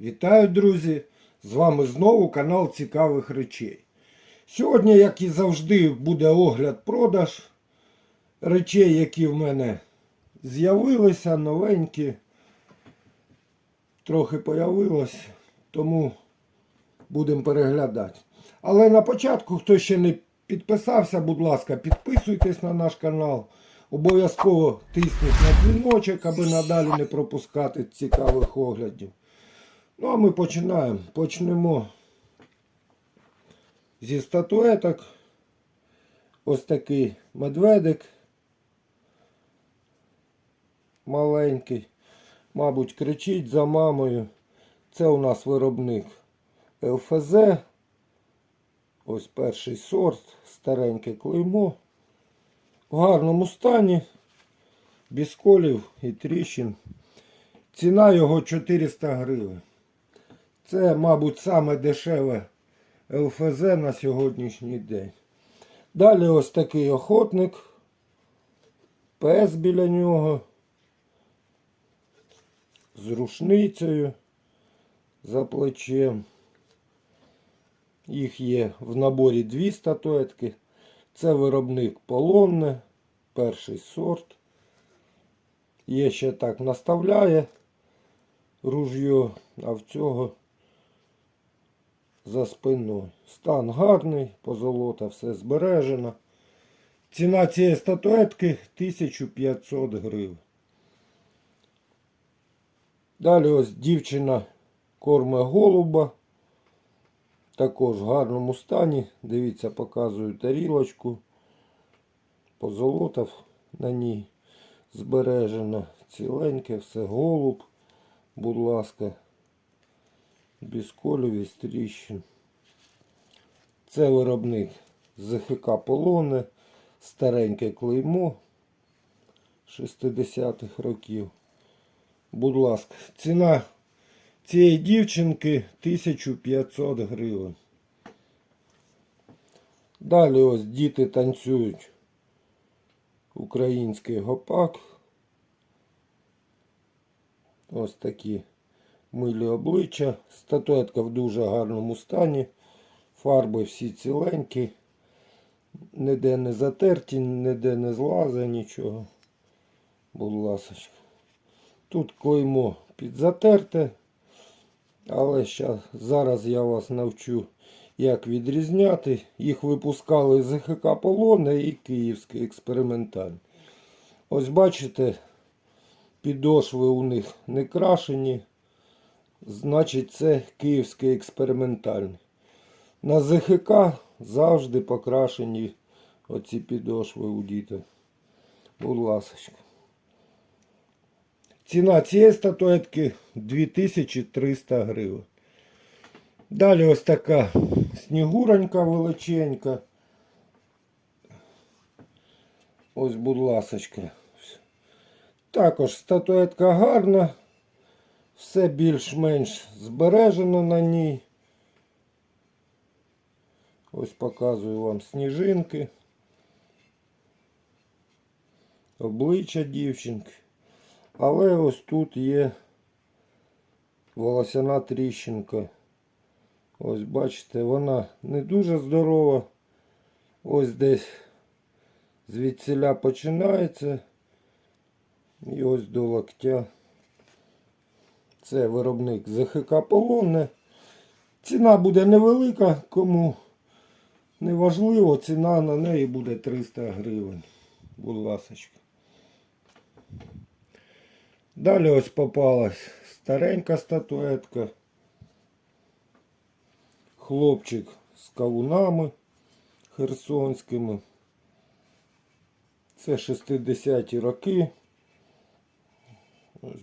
Вітаю, друзі! З вами знову канал Цікавих речей. Сьогодні, як і завжди, буде огляд продаж речей, які в мене з'явилися, новенькі. Трохи появилось, тому будемо переглядати. Але на початку, хто ще не підписався, будь ласка, підписуйтесь на наш канал. Обов'язково тисніть на дзвіночок, аби надалі не пропускати цікавих оглядів. Ну, а ми починаємо. Почнемо зі статуеток. Ось такий медведик. Маленький. Мабуть, кричить за мамою. Це у нас виробник ЛФЗ. Ось перший сорт, стареньке клеймо. В гарному стані, без колів і тріщин. Ціна його 400 гривень. Це, мабуть, саме дешеве ЛФЗ на сьогоднішній день. Далі ось такий охотник. Пес біля нього. З рушницею за плечем. Їх є в наборі дві статуетки. Це виробник полонне, перший сорт. Є ще так наставляє ружьо, а в цього за спиною. Стан гарний, позолота, все збережено. Ціна цієї статуетки 1500 гривень. Далі ось дівчина корме голуба. Також в гарному стані. Дивіться, показую тарілочку. Позолота на ній збережено. Ціленьке, все голуб. Будь ласка, без колів і тріщин. Це виробник ЗХК Полоне, стареньке клеймо 60-х років. Будь ласка, ціна цієї дівчинки 1500 гривень. Далі ось діти танцюють український гопак. Ось такі милі обличчя. Статуетка в дуже гарному стані. Фарби всі ціленькі. Ніде не затерті, ніде не злазить нічого. Будь ласка. Тут клеймо підзатерте. Але щас, зараз я вас навчу, як відрізняти. Їх випускали з ХК Полоне і Київський експериментальний. Ось бачите, підошви у них не крашені. Значить, це Київський експериментальний. На ЗХК завжди покрашені оці підошви у дітей. Будь ласка. Ціна цієї статуетки 2300 гривень. Далі ось така снігуронька величенька. Ось, будь ласочка. Також статуетка гарна. Все більш-менш збережено на ній. Ось показую вам сніжинки. Обличчя дівчинки. Але ось тут є волосяна тріщинка. Ось бачите, вона не дуже здорова. Ось десь звідсіля починається. І ось до локтя. Це виробник ЗХК Полонне. Ціна буде невелика, кому не важливо, ціна на неї буде 300 гривень. Будь ласочка. Далі ось попалась старенька статуетка. Хлопчик з кавунами херсонськими. Це 60-ті роки.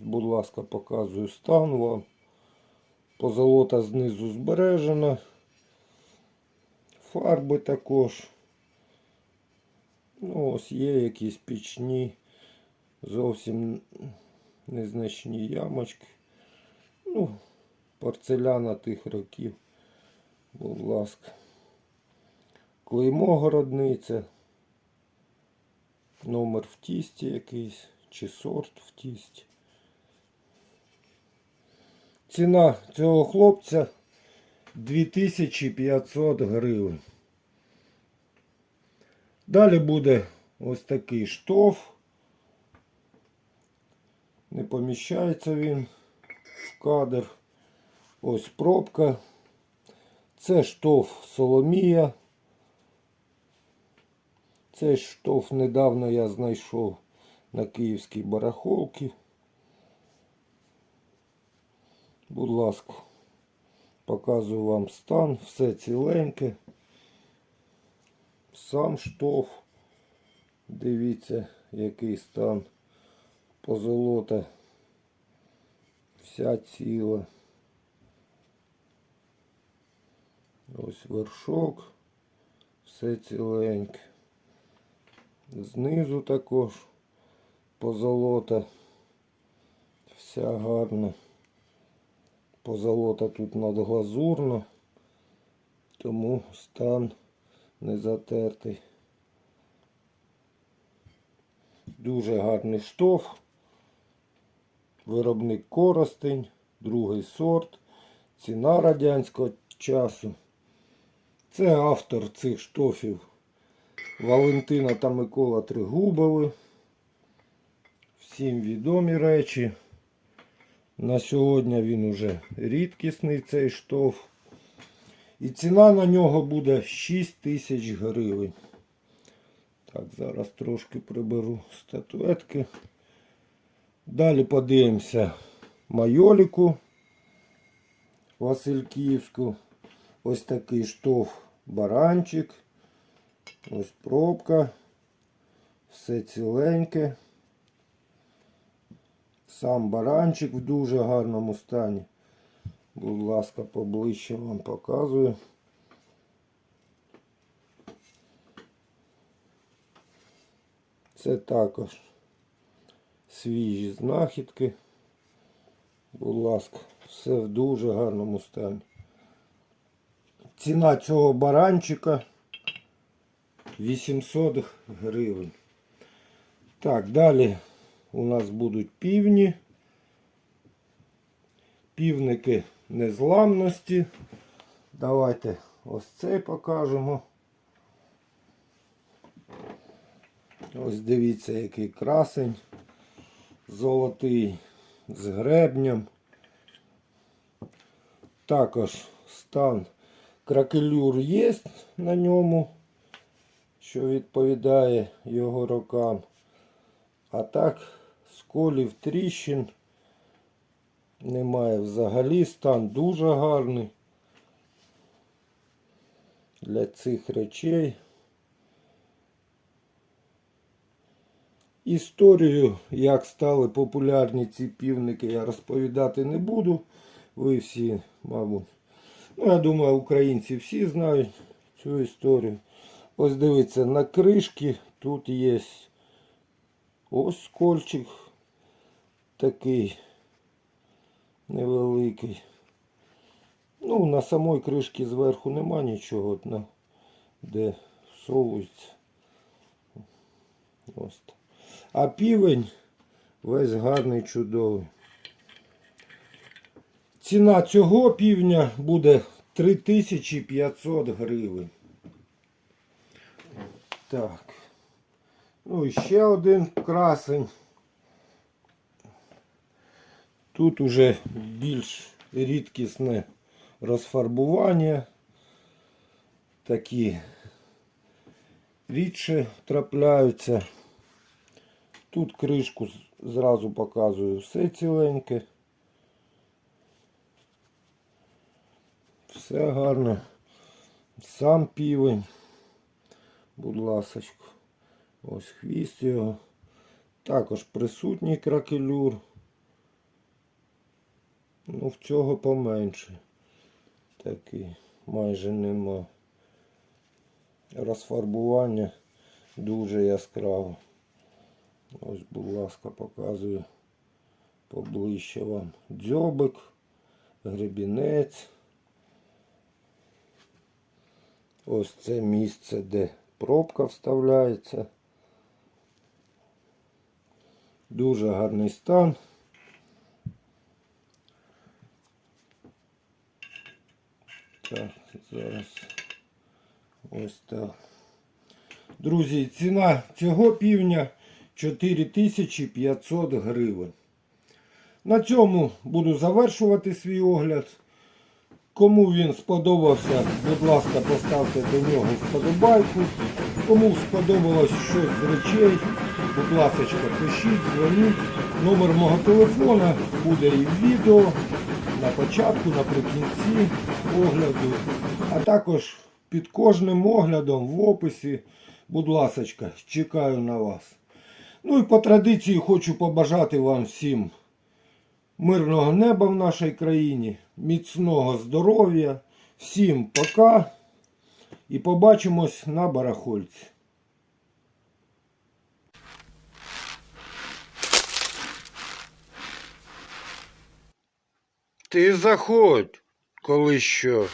Будь ласка, показую стан вам. Позолота знизу збережена. Фарби також. Ну, ось є якісь пічні. Зовсім незначні ямочки. Ну, порцеляна тих років. Будь ласка. Клеймо городниця. Номер в тісті якийсь. Чи сорт в тісті. Ціна цього хлопця 2500 гривень. Далі буде ось такий штоф. Не поміщається він в кадр. Ось пробка. Це штоф Соломія. Цей штоф недавно я знайшов на київській барахолці. Будь ласка, показую вам стан, все ціленьке. Сам штоф. Дивіться, який стан позолота. Вся ціла. Ось вершок. Все ціленьке. Знизу також позолота. Вся гарна. Позолота тут надглазурна, тому стан не затертий. Дуже гарний штоф. Виробник Коростень, другий сорт, ціна радянського часу. Це автор цих штофів Валентина та Микола Тригубови. Всім відомі речі. На сьогодні він уже рідкісний цей штоф. І ціна на нього буде 6 тисяч гривень. Так, зараз трошки приберу статуетки. Далі подивимося майоліку Васильківську. Ось такий штоф баранчик. Ось пробка. Все ціленьке. Сам баранчик в дуже гарному стані. Будь ласка, поближче вам показую. Це також свіжі знахідки. Будь ласка, все в дуже гарному стані. Ціна цього баранчика 800 гривень. Так, далі у нас будуть півні. Півники незламності. Давайте ось цей покажемо. Ось дивіться, який красень. Золотий з гребнем. Також стан кракелюр є на ньому, що відповідає його рокам. А так, сколів тріщин немає взагалі. Стан дуже гарний для цих речей. Історію, як стали популярні ці півники, я розповідати не буду. Ви всі, мабуть, ну, я думаю, українці всі знають цю історію. Ось дивіться, на кришці тут є ось скольчик такий невеликий. Ну, на самой кришці зверху нема нічого, на, де всовується. Ось. А півень весь гарний, чудовий. Ціна цього півня буде 3500 гривень. Так. Ну і ще один красень. Тут уже більш рідкісне розфарбування. Такі рідше трапляються. Тут кришку зразу показую все ціленьке. Все гарно. Сам півень. Будь ласочка. Ось хвіст його. Також присутній кракелюр. Ну, в цього поменше. Такий майже нема. Розфарбування дуже яскраво. Ось, будь ласка, показую поближче вам дзьобик, гребінець. Ось це місце, де пробка вставляється. Дуже гарний стан. Так, зараз. Ось так. Друзі, ціна цього півня 4500 гривень. На цьому буду завершувати свій огляд. Кому він сподобався, будь ласка, поставте до нього вподобайку. Кому сподобалось щось з речей, будь ласка, пишіть, дзвоніть. Номер мого телефона буде і в відео на початку, наприкінці огляду. А також під кожним оглядом в описі, будь ласка, чекаю на вас. Ну і по традиції хочу побажати вам всім мирного неба в нашій країні, міцного здоров'я. Всім пока і побачимось на барахольці. Ти заходь, коли що.